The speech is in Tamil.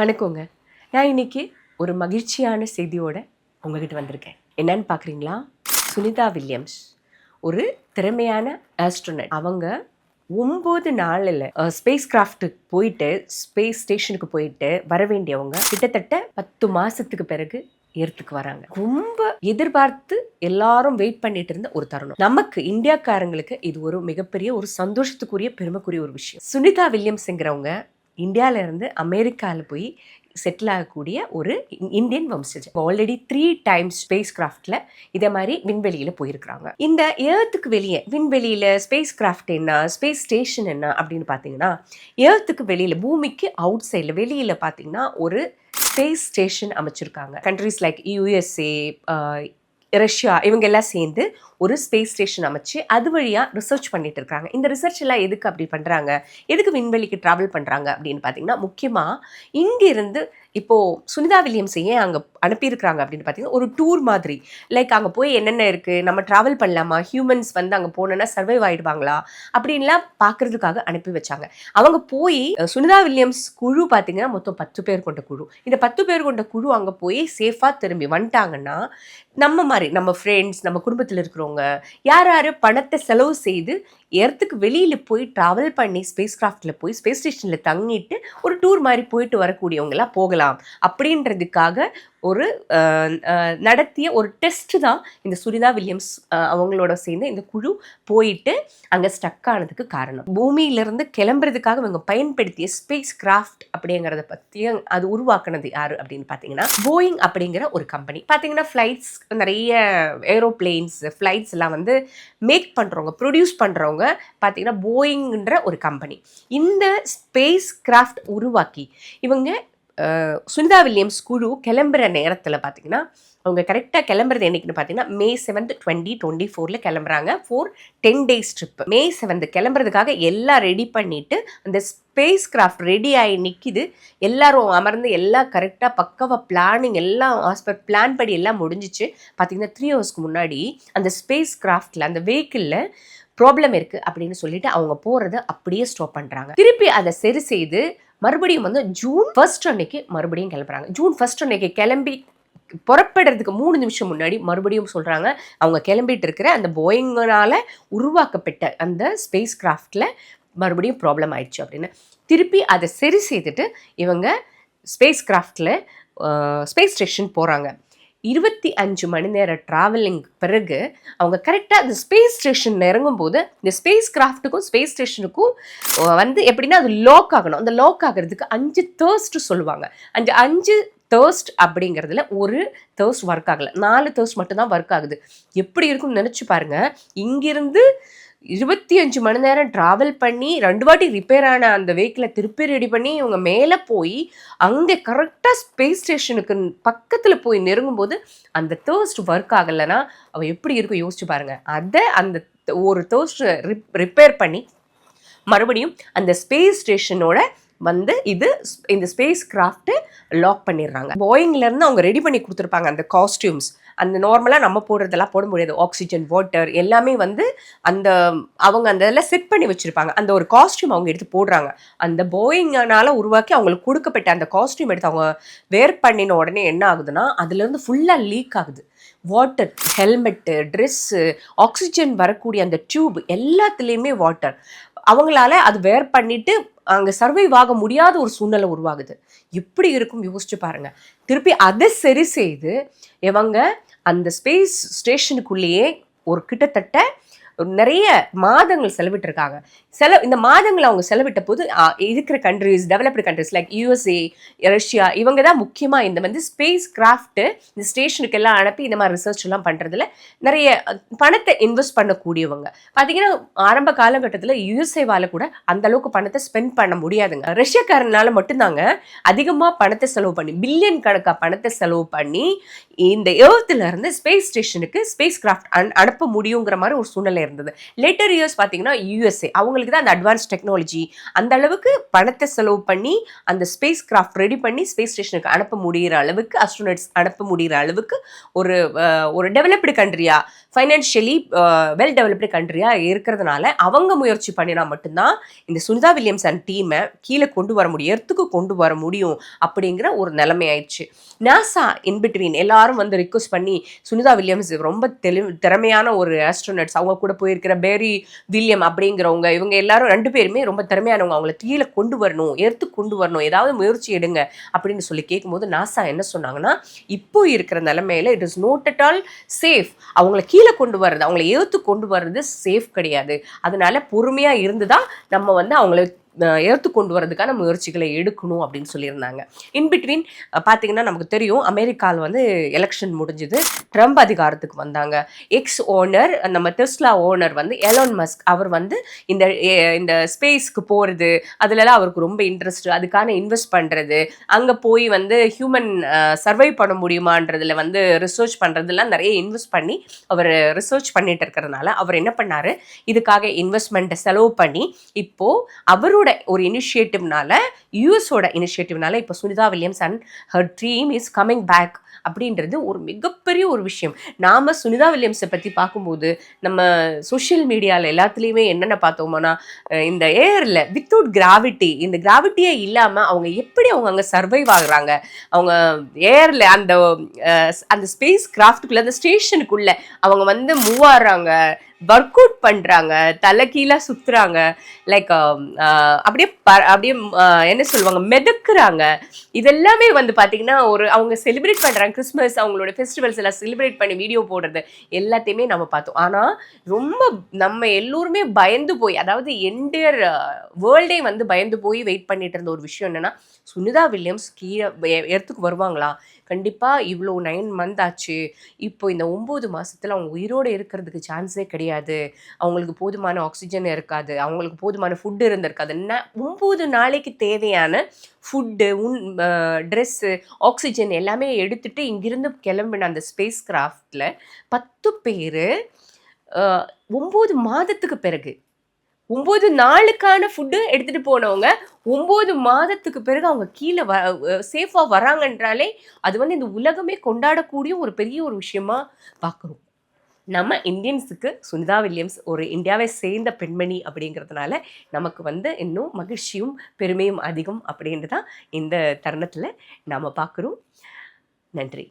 வணக்கங்க. நான் இன்னைக்கு ஒரு மகிழ்ச்சியான செய்தியோட உங்ககிட்ட வந்திருக்கேன். என்னன்னு பார்க்குறீங்களா சுனிதா வில்லியம்ஸ். ஒரு திறமையான ஆஸ்ட்ரோனட் அவங்க ஒம்பது நாளில் ஸ்பேஸ் கிராஃப்ட்டுக்கு போயிட்டு ஸ்பேஸ் ஸ்டேஷனுக்கு போயிட்டு வர வேண்டியவங்க கிட்டத்தட்ட பத்து மாதத்துக்கு பிறகு ஏர்த்துக்கு வராங்க. ரொம்ப எதிர்பார்த்து எல்லாரும் வெயிட் பண்ணிட்டு இருந்த ஒரு தருணம். நமக்கு இந்தியாக்காரங்களுக்கு இது ஒரு மிகப்பெரிய ஒரு சந்தோஷத்துக்குரிய பெருமைக்குரிய ஒரு விஷயம். சுனிதா வில்லியம்ஸ்ங்கிறவங்க இந்தியாவிலேருந்து அமெரிக்காவில் போய் செட்டில் ஆகக்கூடிய ஒரு Indian Vamsaj already three times space கிராஃப்டில் இதே மாதிரி விண்வெளியில் போயிருக்கிறாங்க. இந்த ஏர்த்துக்கு வெளியே விண்வெளியில் ஸ்பேஸ் கிராஃப்ட் என்ன ஸ்பேஸ் ஸ்டேஷன் என்ன அப்படின்னு பார்த்தீங்கன்னா ஏர்த்துக்கு வெளியில் பூமிக்கு அவுட் சைடில் வெளியில் பார்த்தீங்கன்னா ஒரு ஸ்பேஸ் ஸ்டேஷன் அமைச்சிருக்காங்க. கண்ட்ரிஸ் லைக் யூஎஸ்ஏ ரஷ்யா இவங்க எல்லாம் சேர்ந்து ஒரு ஸ்பேஸ் ஸ்டேஷன் அமைச்சு அது வழியாக ரிசர்ச் பண்ணிட்டு இருக்காங்க. இந்த ரிசர்ச் எல்லாம் எதுக்கு அப்படி பண்ணுறாங்க எதுக்கு விண்வெளிக்கு ட்ராவல் பண்ணுறாங்க அப்படின்னு பார்த்தீங்கன்னா முக்கியமாக இங்கிருந்து இப்போது சுனிதா வில்லியம்ஸ் ஏன் அங்கே அனுப்பியிருக்கிறாங்க அப்படின்னு பார்த்தீங்கன்னா ஒரு டூர் மாதிரி. லைக் அங்கே போய் என்னென்ன இருக்குது நம்ம ட்ராவல் பண்ணலாமா? ஹியூமன்ஸ் வந்து அங்கே போனோன்னா சர்வைவ் ஆகிடுவாங்களா அப்படின்லாம் பார்க்குறதுக்காக அனுப்பி வச்சாங்க. அவங்க போய் சுனிதா வில்லியம்ஸ் குழு பார்த்தீங்கன்னா மொத்தம் பத்து பேர் கொண்ட குழு. இந்த பத்து பேர் கொண்ட குழு அங்கே போய் சேஃபாக திரும்பி வந்துட்டாங்கன்னா நம்ம மாதிரி நம்ம ஃப்ரெண்ட்ஸ் நம்ம குடும்பத்தில் இருக்கிறவங்க யார் யார் பணத்தை செலவு செய்து எர்த்துக்கு வெளியில் போய் ட்ராவல் பண்ணி ஸ்பேஸ் கிராஃப்டில் போய் ஸ்பேஸ் ஸ்டேஷனில் தங்கிட்டு ஒரு டூர் மாதிரி போயிட்டு வரக்கூடியவங்களாம் போகலாம். அப்படின்றதுக்காக ஒரு நடத்திய ஒரு டெஸ்ட் தான் இந்த சுரிதா வில்லியம்ஸ் அவங்களோட சேர்ந்து இந்த குழு போயிட்டு அங்கே ஸ்டக் ஆனதுக்கு காரணம். பூமியிலிருந்து கிளம்புறதுக்காக இவங்க பயன்படுத்திய ஸ்பேஸ் கிராஃப்ட் அப்படிங்கிறத பற்றி அது உருவாக்குனது யார் அப்படின்னு பார்த்தீங்கன்னா போயிங் அப்படிங்கிற ஒரு கம்பெனி பார்த்தீங்கன்னா ஃப்ளைட்ஸ் நிறைய ஏரோப்ளேன்ஸ் ஃப்ளைட்ஸ் எல்லாம் வந்து மேக் பண்ணுறவங்க ப்ரொடியூஸ் பண்ணுறவங்க பார்த்தீங்கன்னா போயிங்ன்ற ஒரு கம்பெனி இந்த ஸ்பேஸ் கிராஃப்ட் உருவாக்கி இவங்க சுனிதா வில்லியம்ஸ் குழு கிளம்புற நேரத்தில் பார்த்தீங்கன்னா அவங்க கரெக்டாக கிளம்புறது என்னைக்குன்னு பார்த்தீங்கன்னா மே செவன்த் டுவெண்ட்டி டுவெண்ட்டி ஃபோரில் கிளம்புறாங்க four ten days trip May seventh கிளம்புறதுக்காக எல்லாம் ரெடி பண்ணிவிட்டு அந்த ஸ்பேஸ் கிராஃப்ட் ரெடி ஆகி நிற்கிது எல்லாரும் அமர்ந்து எல்லாம் கரெக்டாக பக்கவாக பிளானிங் எல்லாம் ஆஸ்பெக்ட் பிளான் படி எல்லாம் முடிஞ்சிச்சு. பார்த்தீங்கன்னா த்ரீ ஹவர்ஸ்க்கு முன்னாடி அந்த ஸ்பேஸ் கிராஃப்டில் அந்த வெஹிக்கிளில் ப்ராப்ளம் இருக்குது அப்படின்னு சொல்லிட்டு அவங்க போகிறத அப்படியே ஸ்டாப் பண்ணுறாங்க திருப்பி அதை சரி செய்து மறுபடியும் வந்து ஜூன் ஃபர்ஸ்ட் அன்னைக்கு மறுபடியும் கிளம்புறாங்க ஜூன் ஃபர்ஸ்ட் அன்னைக்கு கிளம்பி புறப்படுறதுக்கு மூணு நிமிஷம் முன்னாடி மறுபடியும் சொல்கிறாங்க அவங்க கிளம்பிட்டு இருக்கிற அந்த போயிங்கனால் உருவாக்கப்பட்ட அந்த ஸ்பேஸ் கிராஃப்டில் மறுபடியும் ப்ராப்ளம் ஆயிடுச்சு அப்படின்னு. திருப்பி அதை சரி செய்துட்டு இவங்க ஸ்பேஸ் கிராஃப்டில் ஸ்பேஸ் ஸ்டேஷன் போகிறாங்க இருபத்தி அஞ்சு மணி நேர ட்ராவலிங் பிறகு அவங்க கரெக்டாக அந்த ஸ்பேஸ் ஸ்டேஷன் இறங்கும்போது இந்த ஸ்பேஸ் கிராஃப்ட்டுக்கும் ஸ்பேஸ் ஸ்டேஷனுக்கும் வந்து எப்படின்னா அது லாக் ஆகணும். அந்த லாக் ஆகிறதுக்கு அஞ்சு தேர்ஸ்ட் சொல்லுவாங்க. அந்த அஞ்சு தேர்ஸ்ட் அப்படிங்கிறதுல ஒரு தேர்ஸ்ட் ஒர்க் ஆகலை. நாலு தேர்ஸ்ட் மட்டும்தான் ஒர்க் ஆகுது. எப்படி இருக்கும்னு நினச்சி பாருங்க. இங்கிருந்து இருபத்தி அஞ்சு மணி நேரம் ட்ராவல் பண்ணி ரெண்டு வாட்டி ரிப்பேர் ஆன அந்த வெஹிக்கிளை திருப்பி ரெடி பண்ணி இவங்க மேலே போய் அங்கே கரெக்டாக ஸ்பேஸ் ஸ்டேஷனுக்கு பக்கத்தில் போய் நெருங்கும்போது அந்த தேர்ஸ்ட் ஒர்க் ஆகலைன்னா அவள் எப்படி இருக்கும் யோசிச்சு பாருங்கள் அதை அந்த ஒரு தேர்ஸ்ட் ரிப்பேர் பண்ணி மறுபடியும் அந்த ஸ்பேஸ் ஸ்டேஷனோட வந்து இது இந்த ஸ்பேஸ் கிராஃப்ட்டு லாக் பண்ணிடுறாங்க. போயிங்லேருந்து அவங்க ரெடி பண்ணி கொடுத்துருப்பாங்க அந்த காஸ்டியூம்ஸ் அந்த நார்மலாக நம்ம போடுறதெல்லாம் போட முடியாது. ஆக்சிஜன் வாட்டர் எல்லாமே வந்து அந்த அவங்க அந்த இதெல்லாம் செட் பண்ணி வச்சுருப்பாங்க. அந்த ஒரு காஸ்டியூம் அவங்க எடுத்து போடுறாங்க. அந்த போயிங்கனால உருவாக்கி அவங்களுக்கு கொடுக்கப்பட்ட அந்த காஸ்டியூம் எடுத்து அவங்க வேர் பண்ணின உடனே என்ன ஆகுதுன்னா அதுலேருந்து ஃபுல்லாக லீக் ஆகுது. வாட்டர் ஹெல்மெட்டு ட்ரெஸ்ஸு ஆக்சிஜன் வரக்கூடிய அந்த டியூப் எல்லாத்துலேயுமே வாட்டர் அவங்களால அது வேர் பண்ணிவிட்டு அங்கே சர்வைவ் ஆக முடியாத ஒரு சூழ்நிலை உருவாகுது. எப்படி இருக்கும் யோசிச்சு பாருங்க. திருப்பி அதை சரி செய்து இவங்க அந்த ஸ்பேஸ் ஸ்டேஷனுக்குள்ளேயே ஒரு கிட்டத்தட்ட நிறைய மாதங்கள் செலவிட்டிருக்காங்க. செல இந்த மாதங்கள் அவங்க செலவிட்ட போது இருக்கிற countries developed countries like USA Russia இவங்க தான் முக்கியமாக இந்த வந்து ஸ்பேஸ் கிராஃப்ட்டு இந்த ஸ்டேஷனுக்கு எல்லாம் அனுப்பி இந்த மாதிரி ரிசர்ச் எல்லாம் பண்ணுறதுல நிறைய பணத்தை இன்வெஸ்ட் பண்ணக்கூடியவங்க. பார்த்தீங்கன்னா ஆரம்ப காலகட்டத்தில் யூஎஸ்ஏவால் கூட அந்த அளவுக்கு பணத்தை ஸ்பெண்ட் பண்ண முடியாதுங்க. ரஷ்யக்காரனால மட்டும்தாங்க அதிகமாக பணத்தை செலவு பண்ணி பில்லியன் கணக்காக பணத்தை செலவு பண்ணி இந்த ஏர்த்துல இருந்து ஸ்பேஸ் ஸ்டேஷனுக்கு ஸ்பேஸ் கிராஃப்ட் அனுப்ப முடியுங்கிற மாதிரி ஒரு சூழ்நிலை இருந்தது. லேட்டர் இயர்ஸ் பார்த்தீங்கன்னா யூஎஸ்ஏ அவங்களுக்கு தான் அந்த அட்வான்ஸ் டெக்னாலஜி அந்த அளவுக்கு பணத்தை செலவு பண்ணி அந்த ஸ்பேஸ் கிராஃப்ட் ரெடி பண்ணி ஸ்பேஸ் ஸ்டேஷனுக்கு அனுப்ப முடிகிற அளவுக்கு அஸ்ட்ரோனட்ஸ் அனுப்ப முடிகிற அளவுக்கு ஒரு ஒரு டெவலப்டு கண்ட்ரியா ஃபைனான்ஷியலி வெல் டெவலப்டு கண்ட்ரியா இருக்கிறதுனால அவங்க முயற்சி பண்ணினா மட்டும்தான் இந்த சுனிதா வில்லியம்ஸ் அண்ட் டீமை கீழே கொண்டு வர முடியும் எர்த்துக்கு கொண்டு வர முடியும் அப்படிங்கிற ஒரு நிலைமை ஆயிடுச்சு. நாசா இன்பிட்வீன் எல்லாரும் வந்து ரிக்வஸ்ட் பண்ணி சுனிதா வில்லியம்ஸ் ரொம்ப தெளி திறமையான ஒரு ஆஸ்ட்ரோனட்ஸ் அவங்க கூட போயிருக்கிற பேரி வில்லியம் அப்படிங்கிறவங்க இவங்க எல்லாரும் ரெண்டு பேருமே ரொம்ப திறமையானவங்க. அவங்கள கீழே கொண்டு வரணும் எடுத்து கொண்டு வரணும் ஏதாவது முயற்சி எடுங்க அப்படின்னு சொல்லி கேட்கும்போது நாசா என்ன சொன்னாங்கன்னா இப்போ இருக்கிற நிலைமையில it is not at all safe அவங்கள கீழே கொண்டு வர்றது அவங்கள ஏற்று கொண்டு வர்றது சேஃப் கிடையாது. அதனால பொறுமையா இருந்து தான் நம்ம வந்து அவங்கள எடுத்து ஏற்று கொண்டு வரதுக்கான முயற்சிகளை எடுக்கணும் அப்படின்னு சொல்லியிருந்தாங்க. இன்பிட்வீன் பார்த்தீங்கன்னா நமக்கு தெரியும் அமெரிக்காவில் வந்து எலெக்ஷன் முடிஞ்சுது. ட்ரம்ப் அதிகாரத்துக்கு வந்தாங்க. எக்ஸ் ஓனர் நம்ம டெஸ்லா ஓனர் வந்து எலோன் மஸ்க் அவர் வந்து இந்த இந்த ஸ்பேஸ்க்கு போகிறது அதுலலாம் அவருக்கு ரொம்ப இன்ட்ரெஸ்ட் அதுக்கான இன்வெஸ்ட் பண்ணுறது அங்கே போய் வந்து ஹியூமன் சர்வை பண்ண முடியுமான்றதுல வந்து ரிசர்ச் பண்ணுறதுலாம் நிறைய இன்வெஸ்ட் பண்ணி அவர் ரிசர்ச் பண்ணிட்டு இருக்கிறதுனால அவர் என்ன பண்ணாரு இதுக்காக இன்வெஸ்ட்மெண்ட்டை செலவு பண்ணி இப்போது அவரோட ஒரு இனிஷியேட்டிவ்னால யூஎஸோட இனிஷியேட்டிவ்னால இப்போ Sunita Williams and her dream is coming back அப்படின்றது ஒரு மிகப்பெரிய ஒரு விஷயம். நாம் சுனிதா வில்லியம்ஸை பற்றி பார்க்கும்போது நம்ம சோஷியல் மீடியாவில் எல்லாத்துலேயுமே என்னென்ன பார்த்தோம்னா இந்த ஏரில் வித்தவுட் கிராவிட்டி இந்த கிராவிட்டியே இல்லாமல் அவங்க எப்படி அவங்க அங்கே சர்வைவ் ஆகுறாங்க? அவங்க ஏரில் அந்த அந்த ஸ்பேஸ் கிராஃப்டுக்குள்ளே அந்த ஸ்டேஷனுக்குள்ளே அவங்க வந்து மூவ் ஆடுறாங்க ஒர்க் அவுட் பண்ணுறாங்க தலை கீழே சுற்றுறாங்க லைக் um, uh, அப்படியே ப அப்படியே uh, என்ன சொல்லுவாங்க மிதக்குறாங்க. இதெல்லாமே வந்து பார்த்திங்கன்னா ஒரு அவங்க செலிப்ரேட் பண்ணுறாங்க கிறிஸ்மஸ் அவங்களோட ஃபெஸ்டிவல்ஸ் எல்லாம் செலிப்ரேட் பண்ணி வீடியோ போடுறது எல்லாத்தையுமே நம்ம பார்த்தோம். ஆனால் ரொம்ப நம்ம எல்லோருமே பயந்து போய் அதாவது என்டையர் வேர்ல்டே uh, வந்து பயந்து போய் வெயிட் பண்ணிட்டு இருந்த ஒரு விஷயம் என்னென்னா சுனிதா வில்லியம்ஸ் கீழே இடத்துக்கு எர்த்துக்கு வருவாங்களா? கண்டிப்பாக இவ்வளோ நைன் மந்த் ஆச்சு. இப்போ இந்த ஒம்பது மாதத்தில் அவங்க உயிரோடு இருக்கிறதுக்கு சான்ஸே கிடையாது. அவங்களுக்கு போதுமான ஆக்சிஜன் இருக்காது. அவங்களுக்கு போதுமான ஃபுட் இருந்திருக்காது. ஒம்பது நாளைக்கு தேவையான ஃபுட்டு உன் ட்ரெஸ்ஸு ஆக்சிஜன் எல்லாமே எடுத்துகிட்டு இங்கிருந்து கிளம்பின அந்த ஸ்பேஸ் கிராஃப்டில் பத்து பேர் ஒம்பது மாதத்துக்கு பிறகு ஒம்பது நாளுக்கான ஃபுட்டு எடுத்துகிட்டு போனவங்க ஒம்பது மாதத்துக்கு பிறகு அவங்க கீழே வ சேஃபாக வராங்கன்றாலே அது வந்து இந்த உலகமே கொண்டாடக்கூடிய ஒரு பெரிய ஒரு விஷயமா பார்க்குறோம் நம்ம இந்தியன்ஸுக்கு சுனிதா வில்லியம்ஸ் ஒரு இந்தியாவை சேர்ந்த பெண்மணி அப்படிங்கிறதுனால நமக்கு வந்து இன்னும் மகிழ்ச்சியும் பெருமையும் அதிகம் அப்படின்ட்டு தான் இந்த தருணத்தில் நாம் பார்க்குறோம். நன்றி.